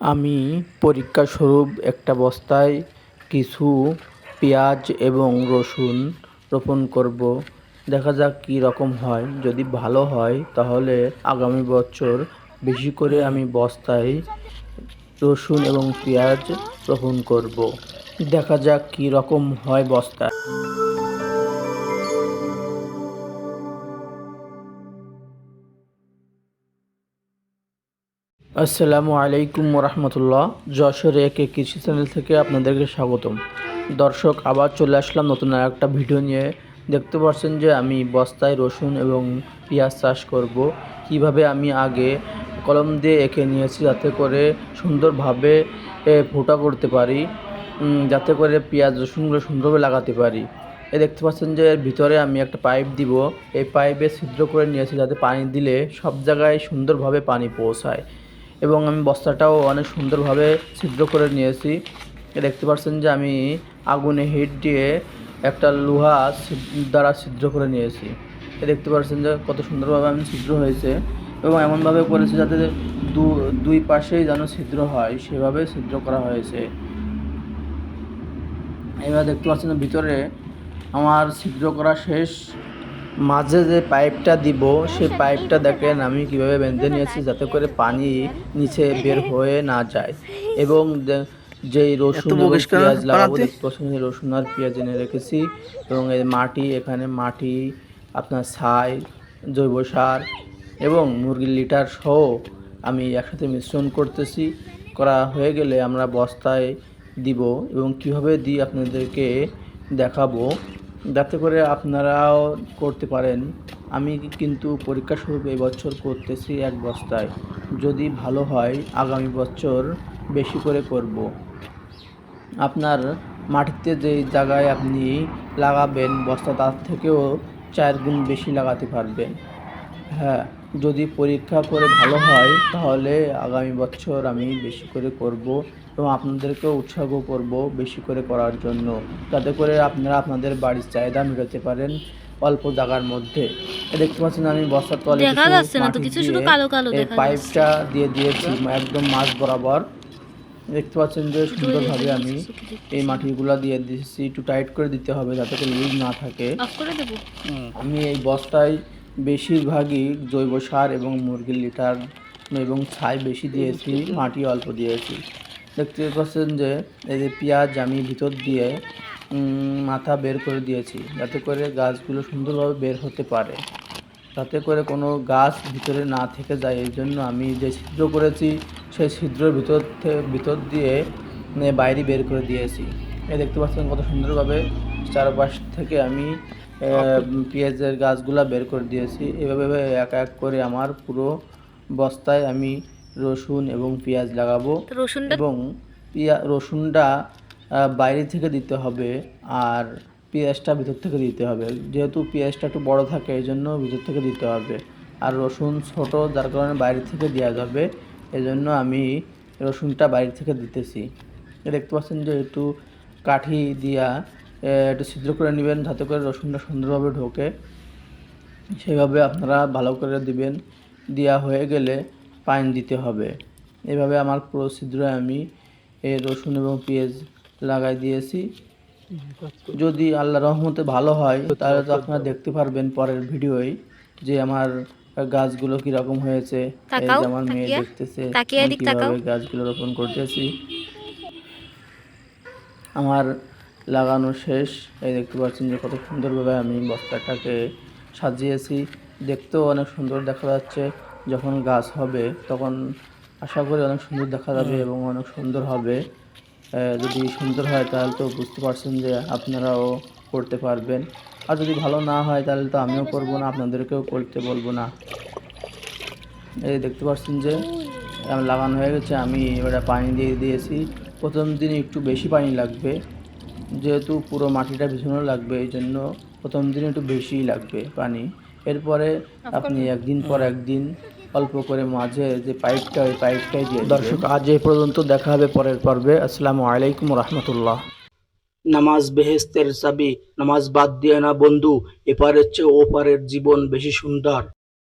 আমি পরীক্ষা স্বরূপ একটা বস্তায় কিছু পেঁয়াজ এবং রসুন রোপণ করব। দেখা যাক কী রকম হয়। যদি ভালো হয়, তাহলে আগামী বছর বেশি করে আমি বস্তায় রসুন এবং পেঁয়াজ রোপণ করব। দেখা যাক কী রকম হয় বস্তা আসসালামু আলাইকুম রহমতুল্লাহ যশোর একে কৃষি চ্যানেল থেকে আপনাদেরকে স্বাগতম। দর্শক, আবার চলে আসলাম নতুন আর একটা ভিডিও নিয়ে। দেখতে পাচ্ছেন যে আমি বস্তায় রসুন এবং পেঁয়াজ চাষ করব। কীভাবে আমি আগে কলম দিয়ে এঁকে নিয়েছি যাতে করে সুন্দরভাবে ফোঁটা করতে পারি যাতে করে পেঁয়াজ রসুনগুলো সুন্দরভাবে লাগাতে পারি। এ, দেখতে পাচ্ছেন যে এর ভিতরে আমি একটা পাইপ দিব। এই পাইপে ছিদ্র করে নিয়েছি যাতে পানি দিলে সব জায়গায় সুন্দরভাবে পানি পৌঁছায়। এবং আমি বস্তাটাও অনেক সুন্দরভাবে ছিদ্র করে নিয়েছি। দেখতে পাচ্ছেন যে আমি আগুনে হিট দিয়ে একটা লোহা দ্বারা ছিদ্র করে নিয়েছি। দেখতে পাচ্ছেন যে কত সুন্দরভাবে আমি ছিদ্র হয়েছে এবং এমনভাবে করেছি যাতে দু, দুই পাশেই যেন ছিদ্র হয়, সেভাবে ছিদ্র করা হয়েছে। এবার দেখতে পাচ্ছেন ভিতরে আমার ছিদ্র করা শেষ। মাঝে যে পাইপটা দিব সেই পাইপটা দেখেন আমি কীভাবে বেঁধে নিয়েছি যাতে করে পানি নিচে বের হয়ে না যায়। এবং যে- যেই রসুন পেঁয়াজ লাগাবো রসুন আর পেঁয়াজ এনে রেখেছি। এবং এই মাটি এখানে মাটি আপনার ছাই জৈব সার এবং মুরগির লিটার সহ আমি একসাথে মিশ্রণ করতেছি। করা হয়ে গেলে আমরা বস্তায় দিব এবং কীভাবে দিই আপনাদেরকে দেখাবো। যাতে করে আপনারাও করতে পারেন। আমি কিন্তু পরীক্ষা স্বরূপ এই বছর করতেছি এক বস্তায়। যদি ভালো হয়, আগামী বছর বেশি করে করব। আপনার মাটিতে যে জায়গায় আপনি লাগাবেন বস্তা তার থেকেও চার গুণ বেশি লাগাতে পারবেন। হ্যাঁ যদি পরীক্ষা করে ভালো হয় তাহলে আগামী বছর আমি বেশি করে করব এবং আপনাদেরকেও উৎসাহ করব বেশি করে করার জন্য। যাতে করে আপনারা আপনাদের বাড়ির চাহিদা মেটাতে পারেন অল্প জায়গার মধ্যে। দেখতে পাচ্ছেন আমি বস্তার তলে দেখা যাচ্ছে না তো, কিছু শুধু কালো কালো দেখা পাইপটা দিয়ে দিয়েছি একদম মাছ বরাবর। দেখতে পাচ্ছেন যে সুন্দরভাবে আমি এই মাটিগুলো দিয়ে দিয়েছি একটু টাইট করে দিতে হবে যাতে করে লিক না থাকে। আমি এই বস্তায় বেশিরভাগই জৈব সার এবং মুরগির লিটার এবং ছাই বেশি দিয়েছি মাটি অল্প দিয়েছি। দেখতে পাচ্ছেন যে এই যে পেঁয়াজ আমি ভিতর দিয়ে মাথা বের করে দিয়েছি যাতে করে গাছগুলো সুন্দরভাবে বের হতে পারে। তাতে করে কোনো গাছ ভিতরে না থেকে যায় এই জন্য আমি যে ছিদ্র করেছি সেই ছিদ্রের ভিতর ভিতর দিয়ে বাইরে বের করে দিয়েছি। দেখতে পাচ্ছেন কত সুন্দরভাবে চারপাশ থেকে আমি পেঁয়াজের গাছগুলা বের করে দিয়েছি। এভাবে এক এক করে আমার পুরো বস্তায় আমি রসুন এবং পেঁয়াজ লাগাবো। এবং পিয়া রসুনটা বাইরে থেকে দিতে হবে আর পেঁয়াজটা ভিতর থেকে দিতে হবে। যেহেতু পেঁয়াজটা একটু বড় থাকে এই জন্য ভিতর থেকে দিতে হবে। আর রসুন ছোট যার কারণে বাইরে থেকে দেওয়া যাবে। এই জন্য আমি রসুনটা বাইরে থেকে দিতেছি। দেখতে পাচ্ছেন যে একটু কাঠি দিয়া একটু ছিদ্র করে নেবেন যাতে করে রসুনটা সুন্দরভাবে ঢোকে। সেভাবে আপনারা ভালো করে দিবেন। দেওয়া হয়ে গেলে পানি দিতে হবে। এভাবে আমার পুরো ছিদ্রে আমি এই রসুন এবং পেঁয়াজ লাগাই দিয়েছি। যদি আল্লাহ রহমতে ভালো হয় তাহলে তো আপনারা দেখতে পারবেন পরের ভিডিওয় যে আমার গাছগুলো কীরকম হয়েছে। আমার মেয়ে দেখতেছে গাছগুলো রোপণ করতেছি। আমার লাগানো শেষ। এই দেখতে পাচ্ছেন যে কত সুন্দরভাবে আমি বস্তাটাকে সাজিয়েছি। দেখতেও অনেক সুন্দর দেখা যাচ্ছে। যখন গাছ হবে তখন আশা করি অনেক সুন্দর দেখা যাবে এবং অনেক সুন্দর হবে। যদি সুন্দর হয় তাহলে তো বুঝতে পারছেন যে আপনারাও করতে পারবেন। আর যদি ভালো না হয় তাহলে তো আমিও করব না আপনাদেরকেও করতে বলব না। এই দেখতে পাচ্ছেন যে লাগানো হয়ে গেছে আমি এবারে পানি দিয়ে দিয়েছি। প্রথম দিন একটু বেশি পানি লাগবে যেহেতু পুরো মাটিটা ভিজানো লাগবে এই জন্য প্রথম দিন একটু বেশিই লাগবে পানি। এরপরে আপনি একদিন পর একদিন অল্প করে মাঝে যে পাইপটা ওই পাইপটাই দিয়ে দর্শক আজ এই পর্যন্ত দেখা হবে পরের পর্বে। আসসালামু আলাইকুম রহমতুল্লাহ নামাজ বেহেস্তের চাবি নামাজ বাদ দিয়ে না বন্ধু এপারের চেয়ে ওপারের জীবন বেশি সুন্দর।